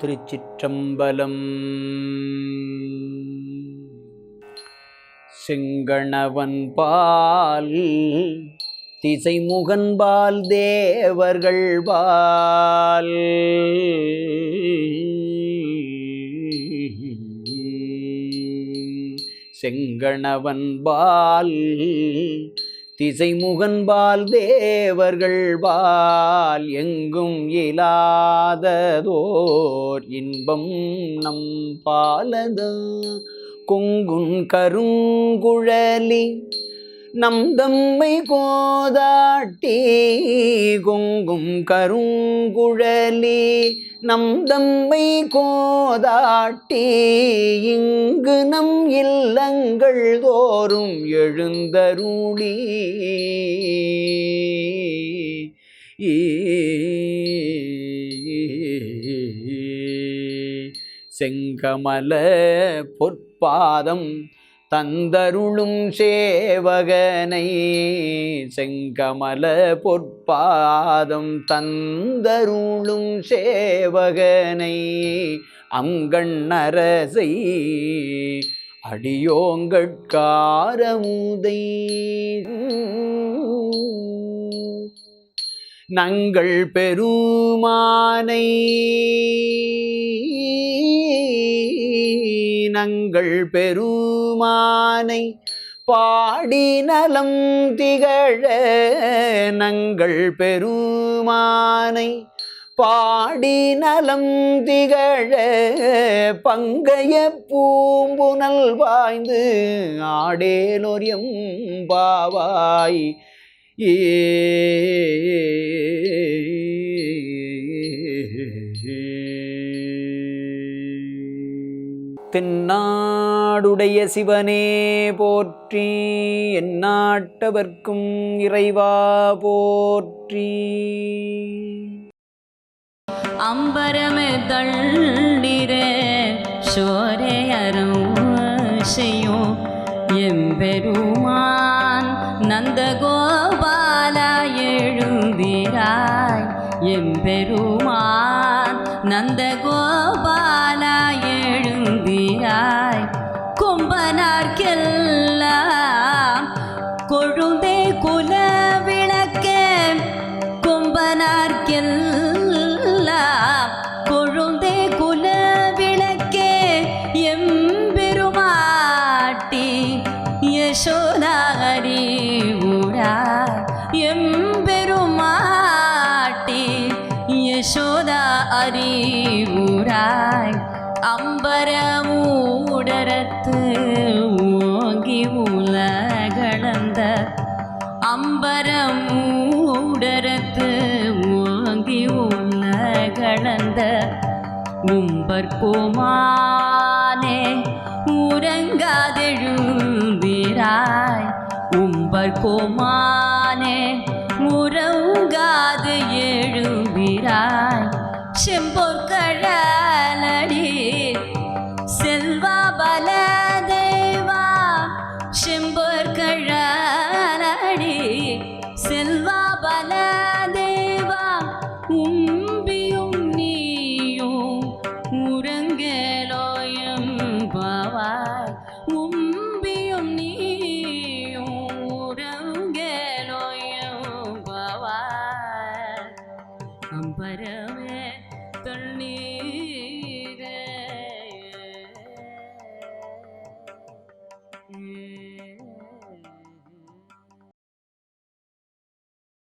திருச்சிற்றம்பலம். செங்கணவன் பால் திசைமுகன்பால் தேவர்கள் பால். செங்கணவன் பால் திசைமுகன்பால் தேவர்கள் பால் எங்கும் இலாததோர் இன்பம் நம் பாலது. கொங்குன் கருங்குழலி நம் தம்மை கோதாட்டி கொங்கும் கருங்குழலி நம் தம்மை கோதாட்டி இங்கு நம் இல்லங்கள் தோறும் எழுந்தருளி. செங்கமல பொற்பாதம் தந்தருளும் சேவகனை செங்கமல பொற்பாதம் தந்தருளும் சேவகனை அங்கண்ணரசை அடியோங்கட்காரமுதை நங்கள் பெருமானை எண்ணங்கள் பெருமானை பாடி நலம் திகழ நங்கள் பெருமானை பாடி நலம் திகழ பங்கைய பூம்புனல் வாய்ந்து ஆடேலொரியம் பாவாய். ஏ தென்னாடுடைய சிவனே போற்றி எந்நாட்டவர்க்கும் இறைவா போற்றி. அம்பரமே தள்ளிர சோரையரும் செய்யும் எம்பெருமான் நந்தகோபால எழுந்திராய். எம்பெருமான் நந்தகோ கொம்பனார்க்கெல்லாம் கொழுந்தே குல விளக்கே கொம்பனார்க்கெல்லாம் கொழுந்தே குல விளக்கே எம்பெருமாட்டி யசோதாரி உடா எம்பெருமாட்டி யசோதா அறிவுராய் அம்பரமூடரத்து ஓங்கி உலகளந்த அம்பரமூடரத்து ஓங்கி உலகளந்த உம்பர்கோமானே உறங்காதெழுந்திராய் உம்பர்கோமானே உறங்காது எழுவிராய் செம்பொற்கள் உறங்கலோயம் பவாய் உம்பியும் நீயும் உறங்கலோயம் பவாய் அம்பரம்